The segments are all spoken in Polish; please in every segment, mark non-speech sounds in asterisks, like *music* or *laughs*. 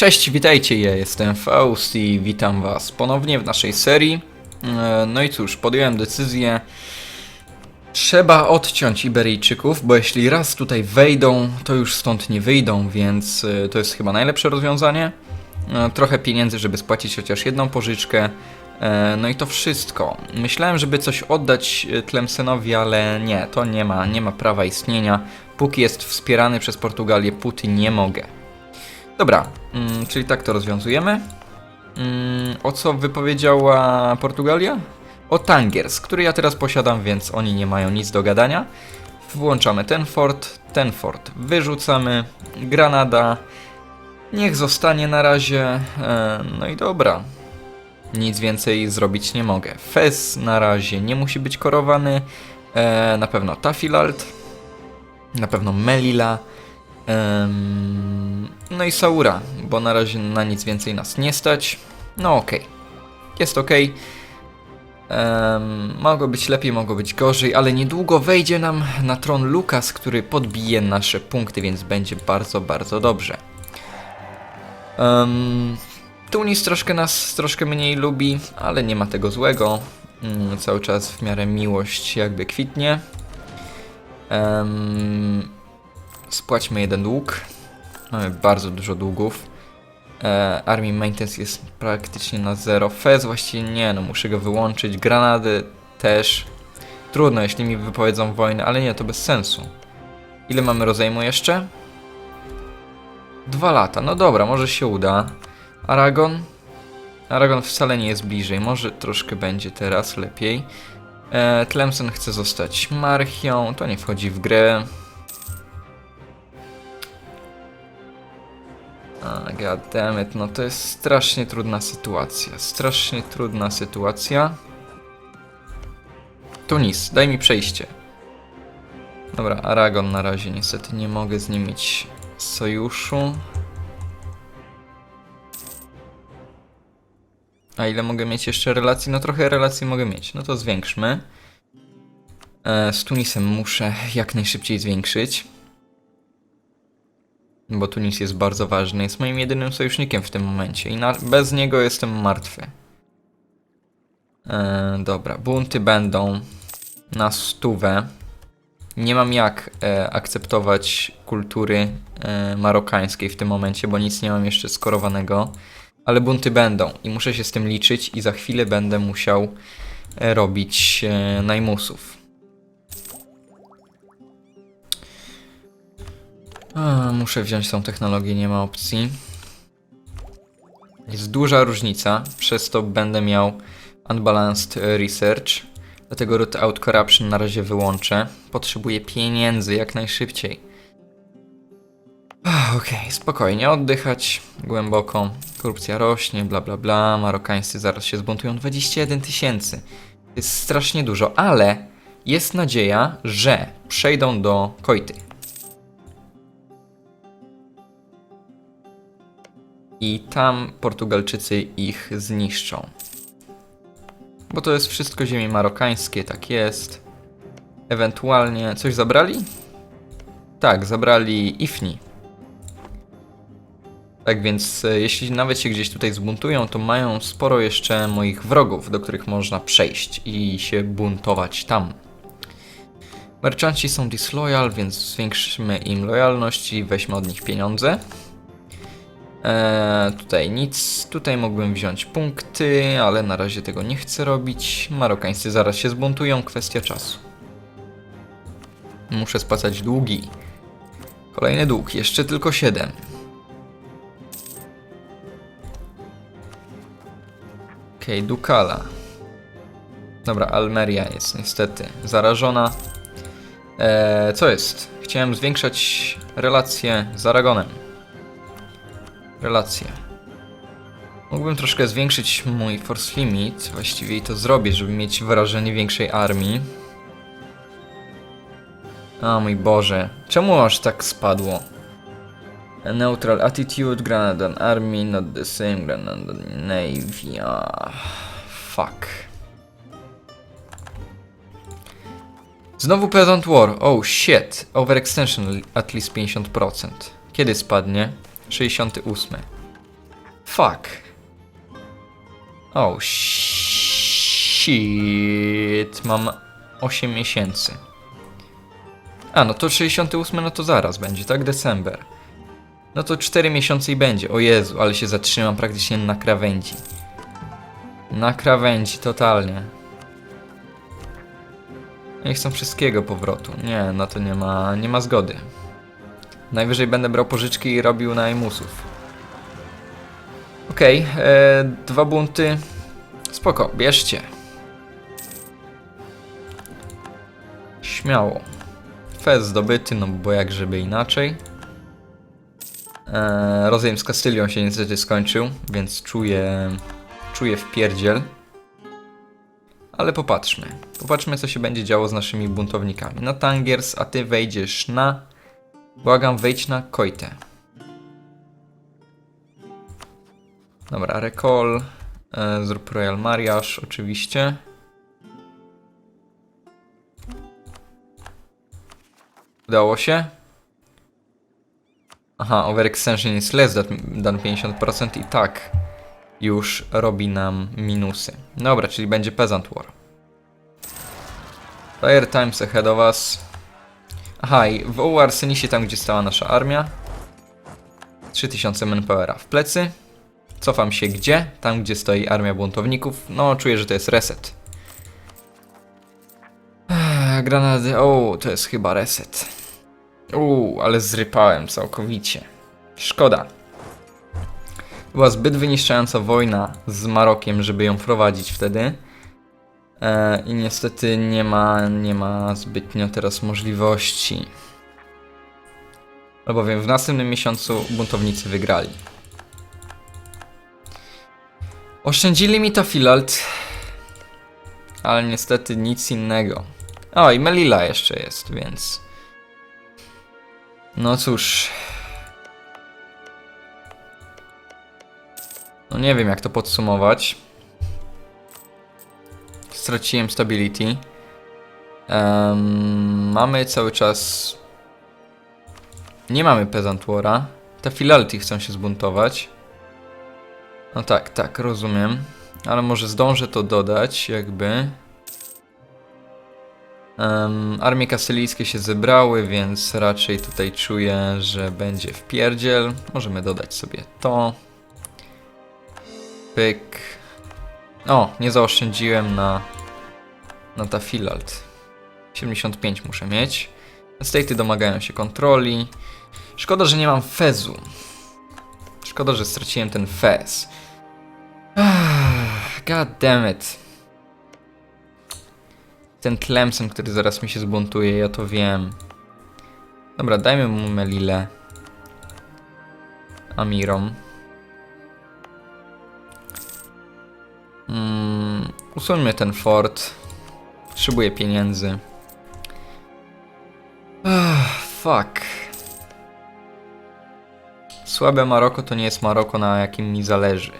Cześć, witajcie, ja jestem Faust i witam was ponownie w naszej serii. E, No i cóż, podjąłem decyzję. Trzeba odciąć Iberyjczyków, bo jeśli raz tutaj wejdą, to już stąd nie wyjdą, więc e, to jest chyba najlepsze rozwiązanie. E, Trochę pieniędzy, żeby spłacić chociaż jedną pożyczkę. No i to wszystko. Myślałem, żeby coś oddać Tlemcenowi, ale nie, to nie ma, nie ma prawa istnienia. Póki jest wspierany przez Portugalię, póty nie mogę. Dobra, mm, czyli tak to rozwiązujemy. Mm, o co wypowiedziała Portugalia? O Tangiers, który ja teraz posiadam, więc oni nie mają nic do gadania. Włączamy ten fort, ten fort wyrzucamy. Granada, niech zostanie na razie. E, no i dobra. Nic więcej zrobić nie mogę. Fez na razie nie musi być korowany. E, na pewno Tafilalt. Na pewno Melila. No i Saura, bo na razie na nic więcej nas nie stać. No okej. Jest okej. Em, mogło być lepiej, mogło być gorzej, ale niedługo wejdzie nam na tron Lukas, który podbije nasze punkty, więc będzie bardzo, bardzo dobrze. Um, Tunis troszkę nas troszkę mniej lubi, ale nie ma tego złego. Mm, cały czas w miarę miłość jakby kwitnie. Em, spłaćmy jeden dług. Mamy bardzo dużo długów. E, Army Maintenance jest praktycznie na zero. Fez właściwie nie, no muszę go wyłączyć. Granady też. Trudno, jeśli mi wypowiedzą wojnę, ale nie, to bez sensu. Ile mamy rozejmu jeszcze? Dwa lata, no dobra, może się uda. Aragon? Aragon wcale nie jest bliżej, może troszkę będzie teraz lepiej. E, Tlemcen chce zostać marchią, to nie wchodzi w grę. Goddammit, no to jest strasznie trudna sytuacja. Strasznie trudna sytuacja. Tunis, daj mi przejście. Dobra, Aragon na razie niestety nie mogę z nim mieć sojuszu. A ile mogę mieć jeszcze relacji? No trochę relacji mogę mieć. No to zwiększmy. E, z Tunisem muszę jak najszybciej zwiększyć. Bo Tunis jest bardzo ważny. Jest moim jedynym sojusznikiem w tym momencie. I bez niego jestem martwy. E, dobra, bunty będą na stówę. Nie mam jak e, akceptować kultury e, marokańskiej w tym momencie, bo nic nie mam jeszcze skorowanego. Ale bunty będą i muszę się z tym liczyć i za chwilę będę musiał e, robić e, najmusów. A, muszę wziąć tą technologię, nie ma opcji. Jest duża różnica, przez to będę miał Unbalanced Research. Dlatego Root Out Corruption na razie wyłączę. Potrzebuję pieniędzy jak najszybciej. Ach, Okej, spokojnie, oddychać głęboko. Korupcja rośnie, bla bla bla. Marokańscy zaraz się zbuntują. 21 tysięcy. To jest strasznie dużo, ale jest nadzieja, że przejdą do Koity. I tam Portugalczycy ich zniszczą. Bo to jest wszystko ziemie marokańskie, tak jest. Ewentualnie coś zabrali? Tak, zabrali Ifni. Tak więc, e, jeśli nawet się gdzieś tutaj zbuntują, to mają sporo jeszcze moich wrogów, do których można przejść i się buntować tam. Merchanci są disloyal, więc zwiększymy im lojalność i weźmy od nich pieniądze. Eee, tutaj nic. Tutaj mógłbym wziąć punkty, ale na razie tego nie chcę robić. Marokańscy zaraz się zbuntują, kwestia czasu. Muszę spłacać długi. Kolejny dług, jeszcze tylko 7. Okej, okay, Dukala. Dobra, Almeria jest niestety zarażona. Eee, co jest? Chciałem zwiększać relacje z Aragonem. Relacje. Mógłbym troszkę zwiększyć mój force limit, właściwie i to zrobię, żeby mieć wrażenie większej armii. O mój Boże, czemu aż tak spadło? A neutral attitude, Granadan army, not the same Granadan navy. Ah, fuck. Znowu Peasant War. Oh shit. Overextension at least 50%. Kiedy spadnie? 68. Fuck. Oh shit. Mam 8 miesięcy. A, no to 68, no to zaraz będzie, tak? December. No to 4 miesiące i będzie. O Jezu, ale się zatrzymam praktycznie na krawędzi. Na krawędzi, totalnie. Nie chcę wszystkiego powrotu. Nie, no to nie ma, nie ma zgody. Najwyżej będę brał pożyczki i robił najmusów. Okej, e, dwa bunty. Spoko, bierzcie. Śmiało. Fez zdobyty, no bo jak żeby inaczej. E, rozejm z Kastylią się niestety skończył, więc czuję, czuję wpierdziel. Ale popatrzmy. Popatrzmy, co się będzie działo z naszymi buntownikami. Na Tangiers, a ty wejdziesz na... Błagam, wejdź na Koitę. Dobra, recall. E, zrób Royal Mariage, oczywiście. Udało się? Aha, overextension is less than 50% i tak już robi nam minusy. Dobra, czyli będzie Peasant War. Fire times ahead of us. Aha, i w owu Arsenisie, tam gdzie stała nasza armia. 3000 manpowera w plecy. Cofam się gdzie? Tam gdzie stoi armia buntowników. No, czuję, że to jest reset. Granady, o, to jest chyba reset. Uuu, ale zrypałem całkowicie. Szkoda. Była zbyt wyniszczająca wojna z Marokiem, żeby ją prowadzić wtedy. E, I niestety nie ma, nie ma zbytnio teraz możliwości. Albowiem w następnym miesiącu buntownicy wygrali. Oszczędzili mi to Filalt, ale niestety nic innego. O, i Melila jeszcze jest, więc... No cóż. No nie wiem jak to podsumować. Straciłem stability. Em, mamy cały czas... Nie mamy Peasant War'a. Te Filality chcą się zbuntować. No tak, tak, rozumiem. Ale może zdążę to dodać, jakby. Um, armie kastylijskie się zebrały, więc raczej tutaj czuję, że będzie w pierdziel. Możemy dodać sobie to. Pyk. O, nie zaoszczędziłem na, na Tafilalt. 75 muszę mieć. Estaty domagają się kontroli. Szkoda, że nie mam fezu. Szkoda, że straciłem ten fez. Ah, God damn it. Ten Tlemcen, który zaraz mi się zbuntuje, ja to wiem. Dobra, dajmy mu Melilę. Amirom. Mm, usuńmy ten fort. Potrzebuję pieniędzy. Ach, fuck. Słabe Maroko to nie jest Maroko, na jakim mi zależy.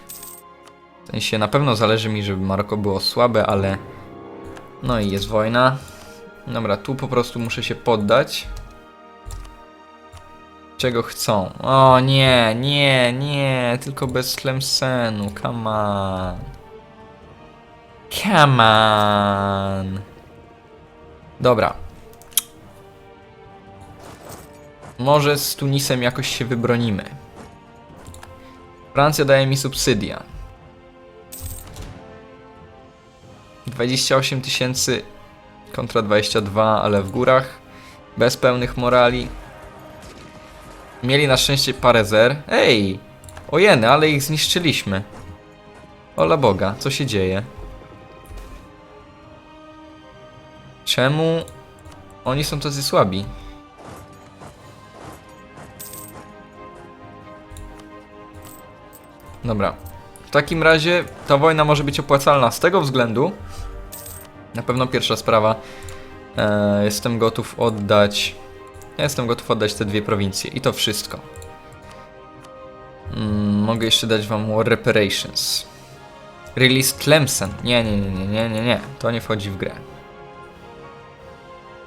W sensie, na pewno zależy mi, żeby Maroko było słabe, ale... No i jest wojna. Dobra, tu po prostu muszę się poddać. Czego chcą? O nie, nie, nie, tylko bez Tlemcenu, come on. Come on. Dobra. Może z Tunisem jakoś się wybronimy. Francja daje mi subsydia. 28 tysięcy kontra 22, ale w górach. Bez pełnych morali. Mieli na szczęście parę zer. Ej! Ojeny, ale ich zniszczyliśmy. Ola Boga, co się dzieje? Czemu oni są tacy słabi? Dobra. W takim razie ta wojna może być opłacalna z tego względu. Na pewno pierwsza sprawa. E, jestem gotów oddać. Ja jestem gotów oddać te dwie prowincje i to wszystko. Mm, mogę jeszcze dać wam War Reparations. Release Tlemcen. Nie, nie, nie, nie, nie, nie, nie. To nie wchodzi w grę.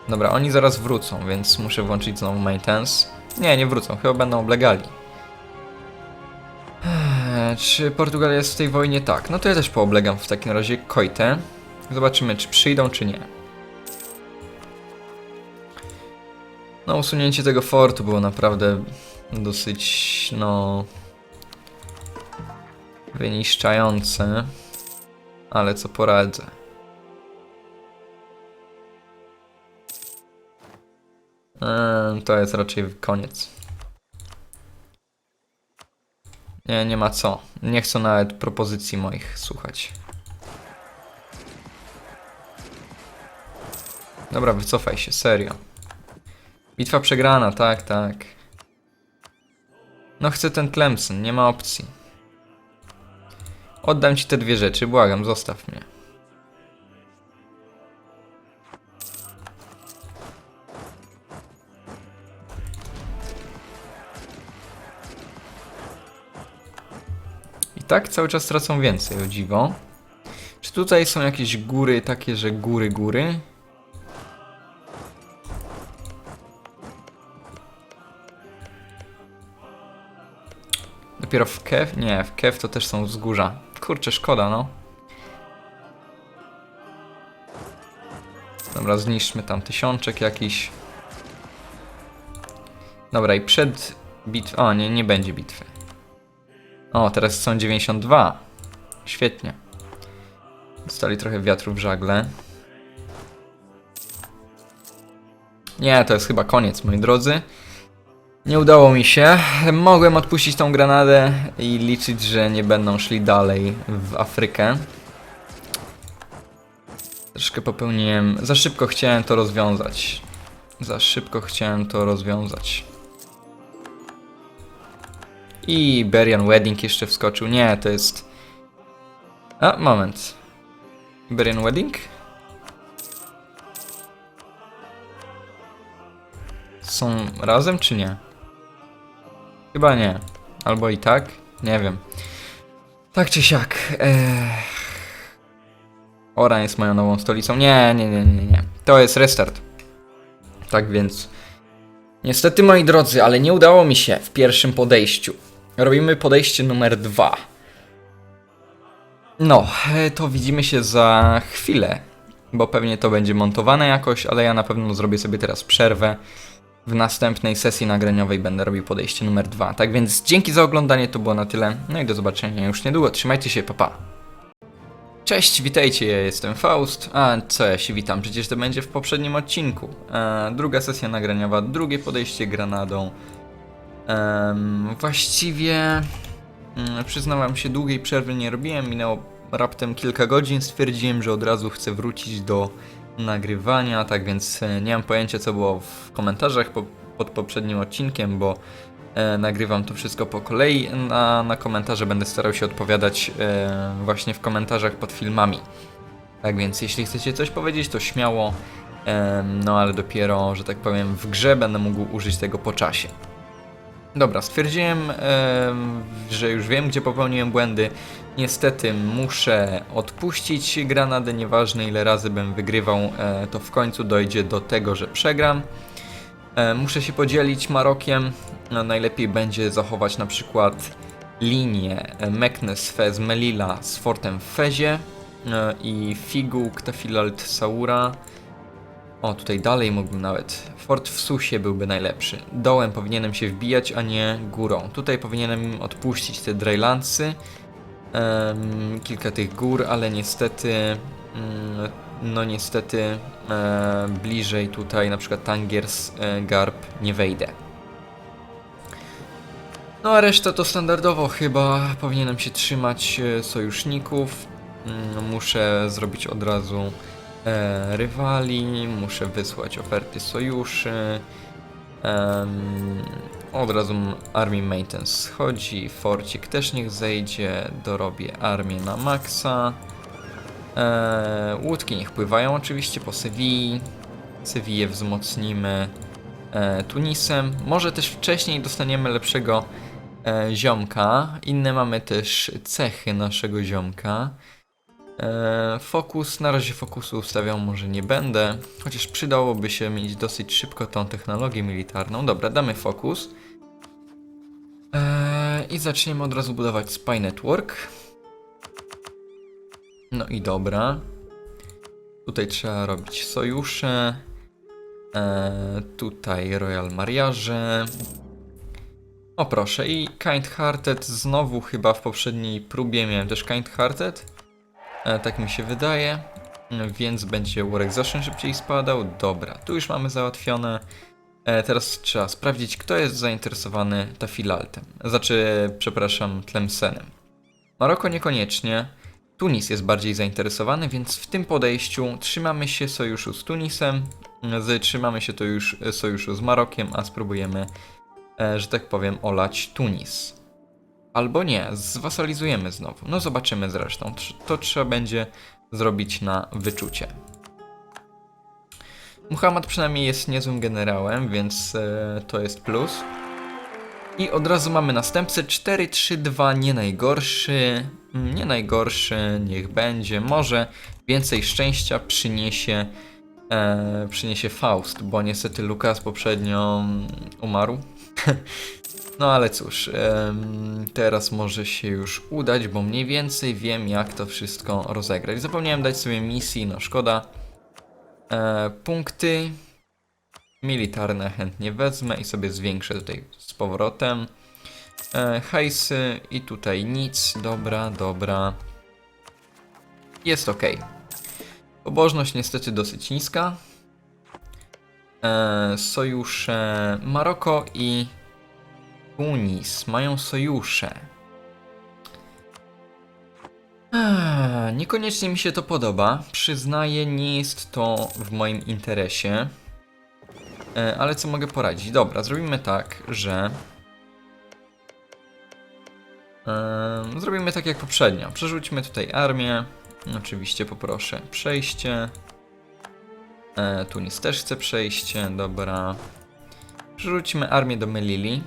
Dobra, oni zaraz wrócą, więc muszę włączyć znowu maintenance. Nie, nie wrócą, chyba będą oblegali. Eee, czy Portugalia jest w tej wojnie? Tak. No to ja też pooblegam w takim razie Koitę. Zobaczymy, czy przyjdą, czy nie. No, usunięcie tego fortu było naprawdę dosyć, no... wyniszczające. Ale co poradzę. To jest raczej koniec. Nie, nie ma co. Nie chcę nawet propozycji moich słuchać. Dobra, wycofaj się, serio. Bitwa przegrana, tak, tak. No chcę ten Tlemcen, nie ma opcji. Oddam ci te dwie rzeczy, błagam, zostaw mnie. Tak cały czas tracą więcej, o dziwo. Czy tutaj są jakieś góry takie, że góry, góry? Dopiero w Kew? Nie, w Kew to też są wzgórza. Kurczę, szkoda, no. Dobra, zniszczmy tam tysiączek jakiś. Dobra, i przed bitwą... O, nie, nie będzie bitwy. O, teraz są 92. Świetnie. Dostali trochę wiatru w żagle. Nie, to jest chyba koniec, moi drodzy. Nie udało mi się. Mogłem odpuścić tą granadę i liczyć, że nie będą szli dalej w Afrykę. Troszkę popełniłem. Za szybko chciałem to rozwiązać. Za szybko chciałem to rozwiązać. I Berian Wedding jeszcze wskoczył. Nie, to jest. A, moment. Berian Wedding? Są razem czy nie? Chyba nie. Albo i tak? Nie wiem. Tak czy siak. Ech. Oran jest moją nową stolicą. Nie, nie, nie, nie, nie. To jest restart. Tak więc. Niestety, moi drodzy, ale nie udało mi się w pierwszym podejściu. Robimy podejście numer dwa. No, e, to widzimy się za chwilę, bo pewnie to będzie montowane jakoś, ale ja na pewno zrobię sobie teraz przerwę. W następnej sesji nagraniowej będę robił podejście numer dwa. Tak więc dzięki za oglądanie, to było na tyle. No i do zobaczenia już niedługo. Trzymajcie się, papa. Pa. Cześć, witajcie, ja jestem Faust. A co ja się witam, przecież to będzie w poprzednim odcinku. E, druga sesja nagraniowa, drugie podejście granadą. Em, właściwie mm, przyznałem się, długiej przerwy nie robiłem, minęło raptem kilka godzin. Stwierdziłem, że od razu chcę wrócić do nagrywania, tak więc e, nie mam pojęcia, co było w komentarzach po, pod poprzednim odcinkiem, bo e, nagrywam to wszystko po kolei. Na, na komentarze będę starał się odpowiadać e, właśnie w komentarzach pod filmami. Tak więc, jeśli chcecie coś powiedzieć, to śmiało. No ale dopiero, że tak powiem, w grze będę mógł użyć tego po czasie. Dobra, stwierdziłem, em, że już wiem, gdzie popełniłem błędy. Niestety muszę odpuścić granadę, nieważne ile razy bym wygrywał, e, to w końcu dojdzie do tego, że przegram. E, muszę się podzielić Marokiem. No, najlepiej będzie zachować na przykład linię e, Meknes, Fez, Melilla z fortem Fezie i Figu, Ktafilalt, Saura. O, tutaj dalej mógłbym nawet. Fort w Susie byłby najlepszy. Dołem powinienem się wbijać, a nie górą. Tutaj powinienem odpuścić te Draylandsy. Em, kilka tych gór, ale niestety, mm, no niestety e, bliżej tutaj na przykład Tangiers, e, Garb nie wejdę. No a reszta to standardowo chyba powinienem się trzymać e, sojuszników. Mm, Muszę zrobić od razu e, rywali, muszę wysłać oferty sojuszy. Em, od razu Army Maintenance schodzi, Forcik też niech zejdzie, dorobię armię na maksa. E, łódki niech pływają oczywiście po Sewilli. Sewillę wzmocnimy e, Tunisem. Może też wcześniej dostaniemy lepszego e, ziomka. Inne mamy też cechy naszego ziomka. E, fokus, na razie fokusu ustawiał może nie będę, chociaż przydałoby się mieć dosyć szybko tą technologię militarną. Dobra, damy fokus. Eee, I zaczniemy od razu budować Spy Network. No i dobra. Tutaj trzeba robić sojusze. Eee, tutaj Royal Mariage. O proszę, i Kind Hearted znowu chyba w poprzedniej próbie miałem też Kind Hearted. E, tak mi się wydaje. Więc będzie War Exhaustion szybciej spadał. Dobra, tu już mamy załatwione. E, teraz trzeba sprawdzić, kto jest zainteresowany Tafilaltem. Znaczy, przepraszam, Tlemsenem. Maroko niekoniecznie. Tunis jest bardziej zainteresowany, więc w tym podejściu trzymamy się sojuszu z Tunisem, trzymamy się to już sojuszu z Marokiem, a spróbujemy, e, że tak powiem, olać Tunis. Albo nie, zwasalizujemy znowu. No zobaczymy zresztą. To trzeba będzie zrobić na wyczucie. Muhammad przynajmniej jest niezłym generałem, więc e, to jest plus. I od razu mamy następcę 4-3-2, nie najgorszy. Mm, Nie najgorszy, niech będzie. Może więcej szczęścia przyniesie, e, przyniesie Faust, bo niestety Lukas poprzednio mm, umarł. *laughs* no ale cóż, teraz może się już udać, bo mniej więcej wiem, jak to wszystko rozegrać. Zapomniałem dać sobie misji, no szkoda. E, punkty militarne chętnie wezmę i sobie zwiększę tutaj z powrotem. E, hajsy i tutaj nic. Dobra, dobra. Jest ok. Pobożność niestety dosyć niska. E, sojusze Maroko i Tunis mają sojusze. Niekoniecznie mi się to podoba. Przyznaję, nie jest to w moim interesie. E, Ale co mogę poradzić? Dobra, zrobimy tak, że. Zrobimy tak jak poprzednio. Przerzućmy tutaj armię. Oczywiście poproszę przejście. E, Tunis też chce przejście, dobra. Przerzućmy armię do Melili.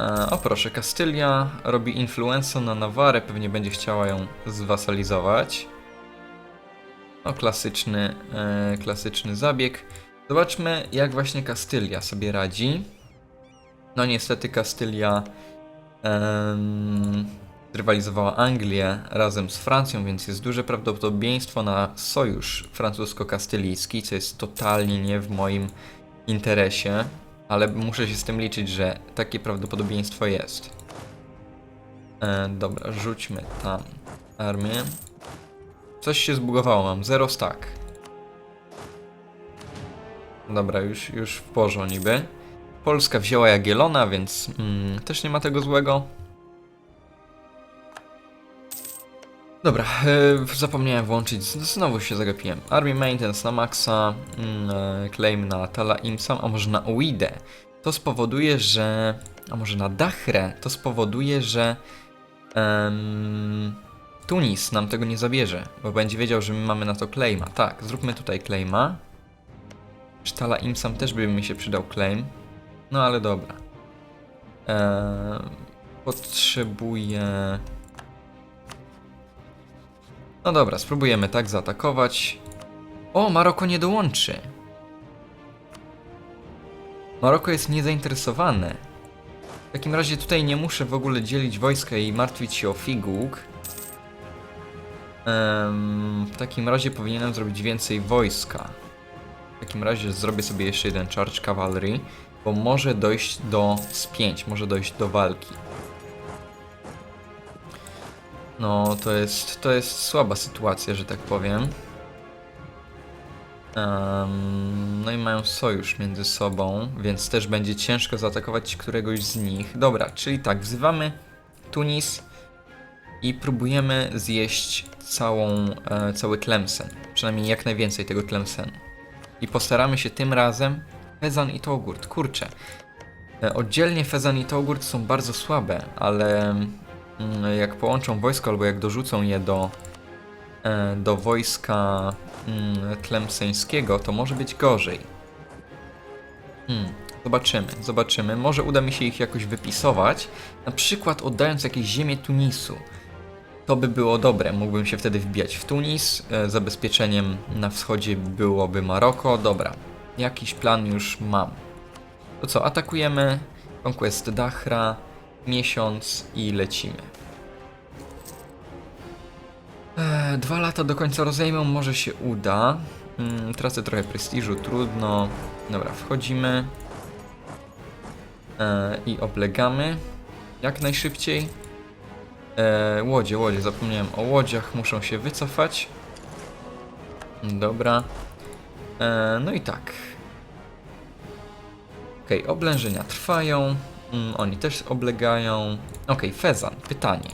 E, o proszę, Kastylia robi influencę na Nawarę, pewnie będzie chciała ją zwasalizować. No, klasyczny, e, klasyczny zabieg. Zobaczmy, jak właśnie Kastylia sobie radzi. No niestety Kastylia em, rywalizowała Anglię razem z Francją, więc jest duże prawdopodobieństwo na sojusz francusko-kastylijski, co jest totalnie nie w moim interesie, ale muszę się z tym liczyć, że takie prawdopodobieństwo jest. E, dobra, rzućmy tam armię. Coś się zbugowało, mam zero stack. Dobra, już, już w porządku niby. Polska wzięła Jagielona, więc mm, też nie ma tego złego. Dobra, e, zapomniałem włączyć, znowu się zagapiłem. Army Maintenance na maksa, mm, e, claim na Tala Imsam, a może na Uidę. To spowoduje, że... A może na Dachrę. To spowoduje, że... em, Tunis nam tego nie zabierze, bo będzie wiedział, że my mamy na to claima. Tak, zróbmy tutaj claima. Sztala Imsam też by mi się przydał claim. No ale dobra. Eee, potrzebuję... No dobra, spróbujemy tak zaatakować. O, Maroko nie dołączy. Maroko jest niezainteresowane. W takim razie tutaj nie muszę w ogóle dzielić wojska i martwić się o Figuk. Em, w takim razie powinienem zrobić więcej wojska. W takim razie zrobię sobie jeszcze jeden Charge Cavalry, bo może dojść do spięć, może dojść do walki. No, to jest, to jest słaba sytuacja, że tak powiem. Em, no i mają sojusz między sobą, więc też będzie ciężko zaatakować któregoś z nich. Dobra, czyli tak, wzywamy Tunis i próbujemy zjeść całą, e, cały Tlemcen. Przynajmniej jak najwięcej tego Tlemcenu. I postaramy się tym razem Fezan i Togurt. Kurczę. E, Oddzielnie Fezan i Togurt są bardzo słabe, ale jak połączą wojsko albo jak dorzucą je do, e, do wojska mm, tlemseńskiego, to może być gorzej. Hmm, zobaczymy, zobaczymy. Może uda mi się ich jakoś wypisować, na przykład oddając jakieś ziemię Tunisu. To by było dobre, mógłbym się wtedy wbijać w Tunis, e, zabezpieczeniem na wschodzie byłoby Maroko. Dobra, jakiś plan już mam. To co, atakujemy Conquest Dachra, miesiąc i lecimy. Eee, dwa lata do końca rozejmą, może się uda. Mm, tracę trochę prestiżu, trudno. Dobra, wchodzimy. Eee, I oblegamy. Jak najszybciej. Eee, łodzie, łodzie, zapomniałem o łodziach, muszą się wycofać. Dobra. Eee, no i tak. Okej, oblężenia trwają. Mm, oni też oblegają. Okej, Fezan, pytanie.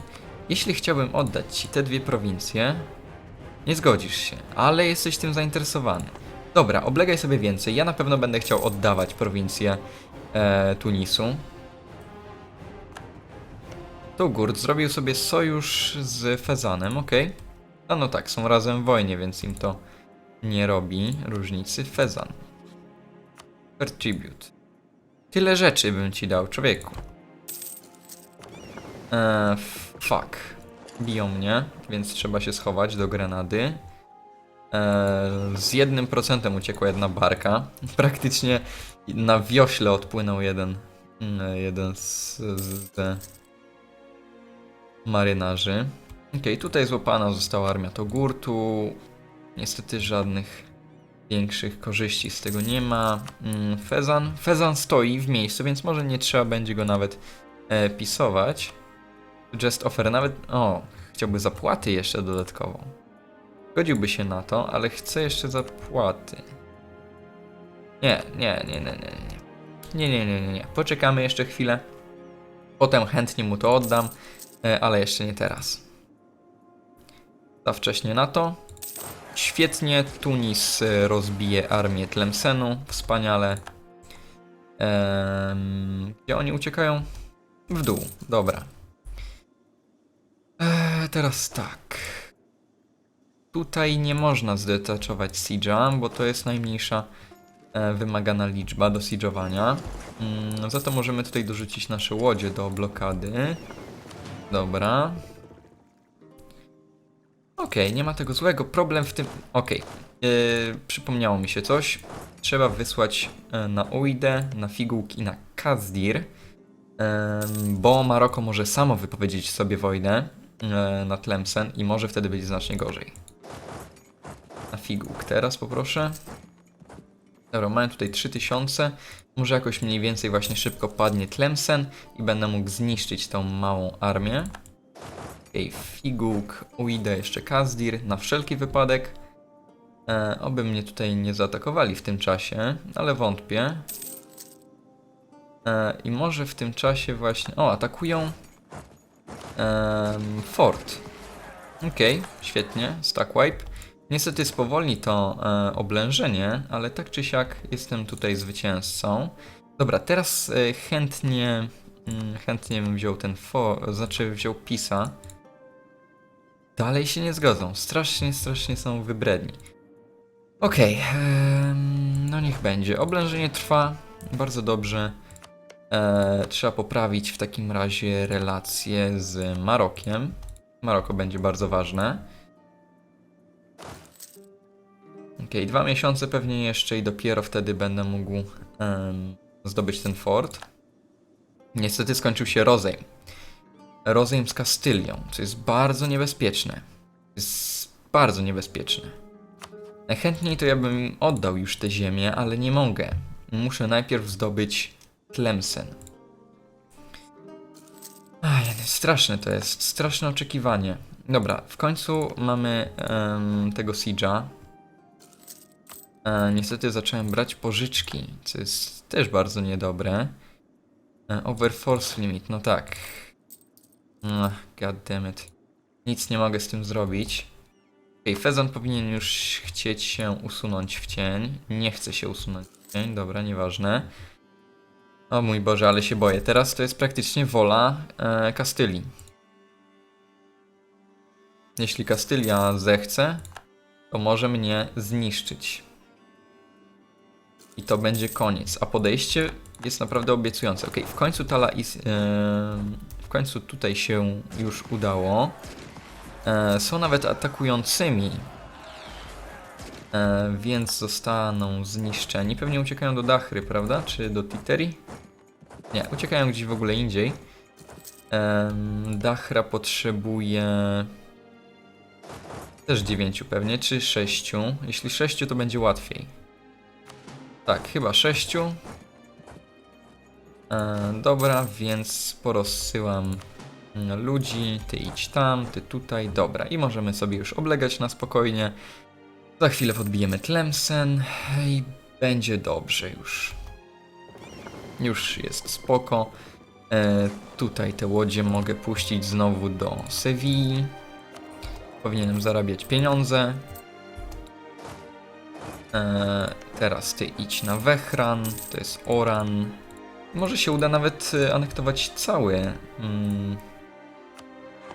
Jeśli chciałbym oddać ci te dwie prowincje, nie zgodzisz się, ale jesteś tym zainteresowany. Dobra, oblegaj sobie więcej. Ja na pewno będę chciał oddawać prowincję e, Tunisu. Tugurt zrobił sobie sojusz z Fezanem, okej. A no tak, są razem w wojnie, więc im to nie robi różnicy. Fezan. Per tribute. Tyle rzeczy bym ci dał, człowieku. Eee, fuck. Biją mnie, więc trzeba się schować do grenady. Eee, z jednym procentem uciekła jedna barka. *laughs* Praktycznie na wiośle odpłynął jeden, mm, jeden z, z marynarzy. Okej, tutaj złapana została armia Togurtu. Niestety żadnych większych korzyści z tego nie ma. Mm, Fezan. Fezan stoi w miejscu, więc może nie trzeba będzie go nawet e, pisować. Just offer nawet. O, chciałby zapłaty jeszcze dodatkowo. Zgodziłby się na to, ale chce jeszcze zapłaty. Nie, nie, nie, nie, nie, nie. Nie, nie, nie, nie, nie. Poczekamy jeszcze chwilę. Potem chętnie mu to oddam, e, ale jeszcze nie teraz. Za wcześnie na to. Świetnie, Tunis e, rozbije armię Tlemcenu, wspaniale. Ehm, gdzie oni uciekają? W dół, dobra. Eee, teraz tak. Tutaj nie można zdetaczować Siege'a, bo to jest najmniejsza e, wymagana liczba do siege'owania. Mm, za to możemy tutaj dorzucić nasze łodzie do blokady. Dobra. Okej, nie ma tego złego. Problem w tym. Okej. Yy, przypomniało mi się coś. Trzeba wysłać e, na Uidę, na Figułk i na Kazdir. Em, bo Maroko może samo wypowiedzieć sobie wojnę e, na Tlemcen i może wtedy być znacznie gorzej. Na Figułk teraz poproszę. Dobra, mamy tutaj 3000. Może jakoś mniej więcej właśnie szybko padnie Tlemcen i będę mógł zniszczyć tą małą armię. Okej, Figuk, Uida, jeszcze Kazdir, na wszelki wypadek. E, oby mnie tutaj nie zaatakowali w tym czasie, ale wątpię. E, I może w tym czasie właśnie... O, atakują... em, fort. Okej, świetnie, stack wipe. Niestety spowolni to e, oblężenie, ale tak czy siak jestem tutaj zwycięzcą. Dobra, teraz e, chętnie... mm, Chętnie bym wziął ten fo... Znaczy wziął Pisa. Dalej się nie zgodzą. Strasznie, strasznie są wybredni. Okej, em, no niech będzie. Oblężenie trwa bardzo dobrze. E, trzeba poprawić w takim razie relacje z Marokiem. Maroko będzie bardzo ważne. Okej, dwa miesiące pewnie jeszcze i dopiero wtedy będę mógł zdobyć ten fort. Niestety skończył się rozejm. Rozejm z Kastylią, co jest bardzo niebezpieczne. Jest bardzo niebezpieczne. Najchętniej to ja bym oddał już tę ziemię, ale nie mogę. Muszę najpierw zdobyć Tlemcen. Aj, straszne to jest, straszne oczekiwanie. Dobra, w końcu mamy em, tego Siege'a. E, niestety zacząłem brać pożyczki, co jest też bardzo niedobre. E, overforce limit, no tak. God damn it. Nic nie mogę z tym zrobić. Okej, Fezan powinien już chcieć się usunąć w cień. Nie chce się usunąć w cień, dobra, nieważne. O mój Boże, ale się boję. Teraz to jest praktycznie wola e, Kastylii. Jeśli Kastylia zechce, to może mnie zniszczyć. I to będzie koniec. A podejście jest naprawdę obiecujące. Ok, w końcu Tala is, e, końcu tutaj się już udało. E, są nawet atakującymi. E, więc zostaną zniszczeni. Pewnie uciekają do Dachry, prawda? Czy do Titeri? Nie, uciekają gdzieś w ogóle indziej. Em, Dachra potrzebuje też 9 pewnie, czy 6. Jeśli 6 to będzie łatwiej. Tak, chyba 6. E, dobra, więc porozsyłam mm, ludzi. Ty idź tam, ty tutaj. Dobra, i możemy sobie już oblegać na spokojnie. Za chwilę podbijemy Tlemcen i będzie dobrze już. Już jest spoko. E, tutaj te łodzie mogę puścić znowu do Sewilli. Powinienem zarabiać pieniądze. E, teraz ty idź na Wehran, to jest Oran. Może się uda nawet e, anektować cały. Mm,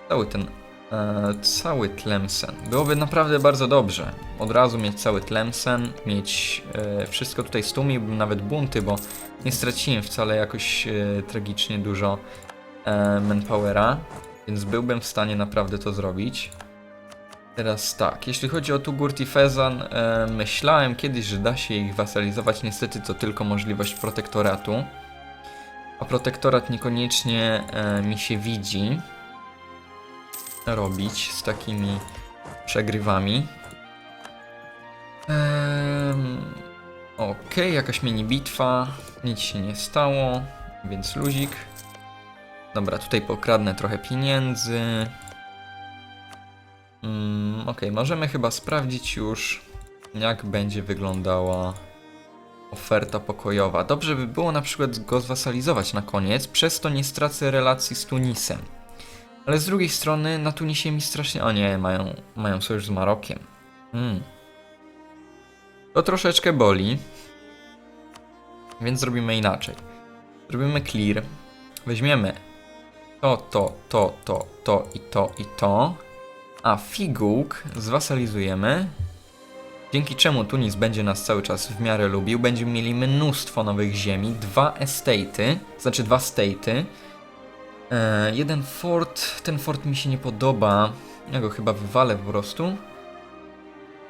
cały ten. E, cały Tlemcen. Byłoby naprawdę bardzo dobrze. Od razu mieć cały Tlemcen, mieć e, wszystko tutaj stłumiłbym nawet bunty, bo nie straciłem wcale jakoś e, tragicznie dużo e, manpowera, więc byłbym w stanie naprawdę to zrobić. Teraz tak, jeśli chodzi o Tugurt i Fezan, e, myślałem kiedyś, że da się ich wasalizować, niestety to tylko możliwość protektoratu. A protektorat niekoniecznie e, mi się widzi robić z takimi przegrywami. Ehm, Okej, jakaś mini bitwa, nic się nie stało, więc luzik. Dobra, tutaj pokradnę trochę pieniędzy. Mm, Okej, możemy chyba sprawdzić już, jak będzie wyglądała oferta pokojowa. Dobrze by było na przykład go zwasalizować na koniec, przez to nie stracę relacji z Tunisem. Ale z drugiej strony na Tunisie mi strasznie... O nie, mają, mają sojusz z Marokiem. Hmm. To troszeczkę boli. Więc zrobimy inaczej. Zrobimy clear. Weźmiemy to, to, to, to, to i to i to. A figułk zwasalizujemy. Dzięki czemu Tunis będzie nas cały czas w miarę lubił. Będziemy mieli mnóstwo nowych ziemi, dwa estate'y, znaczy dwa state'y. E, jeden fort, ten fort mi się nie podoba. Ja go chyba wywalę po prostu.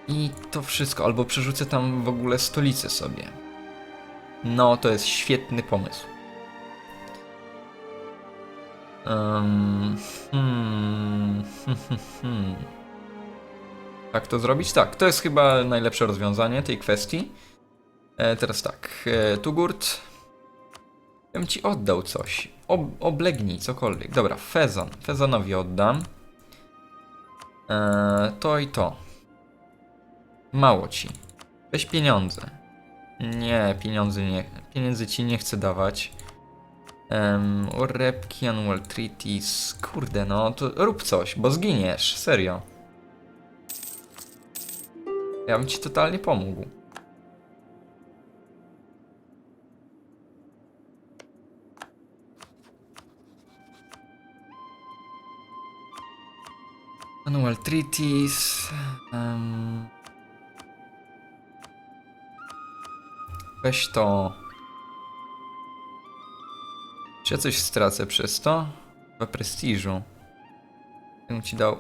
I to wszystko, albo przerzucę tam w ogóle stolicę sobie. No, to jest świetny pomysł. Um, *laughs* hmm, hmm, hmm. Tak to zrobić? Tak, to jest chyba najlepsze rozwiązanie tej kwestii. E, teraz tak, e, Tugurt. Ja bym ci oddał coś. Ob oblegnij, cokolwiek. Dobra, Fezan. Fezanowi oddam. E, to i to. Mało ci. Weź pieniądze. Nie, pieniądze nie. Pieniędzy ci nie chcę dawać. Um, Repki, Annual Treaties. Kurde, no to rób coś, bo zginiesz. Serio. Ja bym ci totalnie pomógł. Annual Treaties. Um, weź to. Czy ja coś stracę przez to? Chyba prestiżu. Bym ci dał.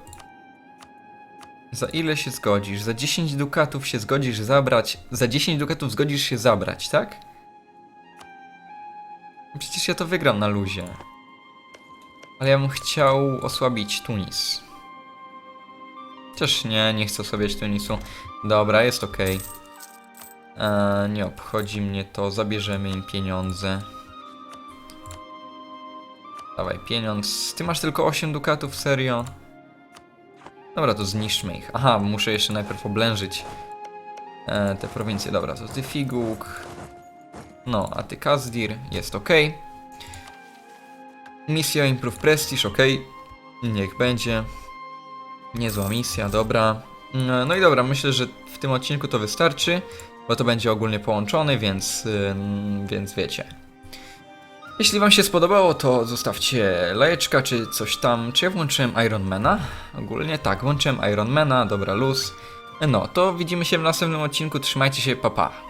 Za ile się zgodzisz? Za 10 dukatów się zgodzisz zabrać. Za 10 dukatów zgodzisz się zabrać, tak? Przecież ja to wygram na luzie. Ale ja bym chciał osłabić Tunis. Chociaż nie, nie chcę osłabiać Tunisu. Dobra, jest ok. Eee, nie obchodzi mnie to, zabierzemy im pieniądze. Dawaj, pieniądz. Ty masz tylko 8 dukatów, serio? Dobra, to zniszczmy ich. Aha, muszę jeszcze najpierw oblężyć e, te prowincje. Dobra, to ty Figuk. No, a ty Kazdir. Jest ok. Misja Improve Prestige, ok. Niech będzie. Niezła misja, dobra. E, No i dobra, myślę, że w tym odcinku to wystarczy, bo to będzie ogólnie połączony, więc, ym, więc wiecie. Jeśli wam się spodobało, to zostawcie lajeczka czy coś tam. Czy ja włączyłem Ironmana? Ogólnie tak, włączyłem Ironmana, dobra luz. No, to widzimy się w następnym odcinku, trzymajcie się, papa. Pa.